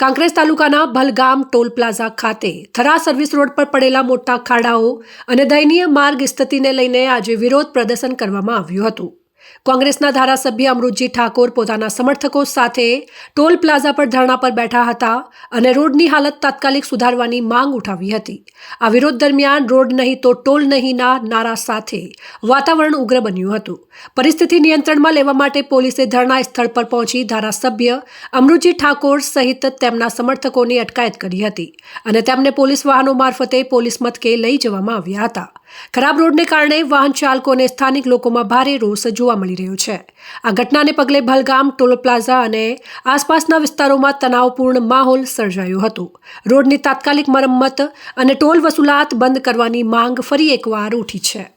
કાંકરેજ તાલુકાના Bhalgam toll plaza ખાતે Thara service road પર પડેલા મોટા ખાડાઓ અને દયનીય માર્ગ સ્થિતિને લઈને આજે વિરોધ પ્રદર્શન કરવામાં આવ્યું હતું. કોંગ્રેસના ધારાસભ્ય અમૃતજી ઠાકોર પોતાના સમર્થકો સાથે ટોલ પ્લાઝા પર ધરણા પર બેઠા હતા અને રોડની હાલત તાત્કાલિક સુધારવાની માંગ ઉઠાવી હતી. આ વિરોધ દરમિયાન રોડ નહીં તો ટોલ નહીંના નારા સાથે વાતાવરણ ઉગ્ર બન્યું હતું. પરિસ્થિતિ નિયંત્રણમાં લેવા માટે પોલીસે ધરણા સ્થળ પર પહોંચી ધારાસભ્ય અમૃતજી ઠાકોર સહિત તેમના સમર્થકોની અટકાયત કરી હતી અને તેમને પોલીસ વાહનો મારફતે પોલીસ મથકે લઈ જવામાં આવ્યા હતા. ખરાબ રોડને કારણે વાહન ચાલકો અને સ્થાનિક લોકોમાં ભારે રોષ જોવા મળી રહ્યો છે. આ ઘટનાને પગલે ભલગામ, ટોલ પ્લાઝા અને આસપાસના વિસ્તારોમાં તણાવપૂર્ણ માહોલ સર્જાયો હતો. રોડની તાત્કાલિક મરમ્મત અને ટોલ વસૂલાત બંધ કરવાની માંગ ફરી એકવાર ઉઠી છે.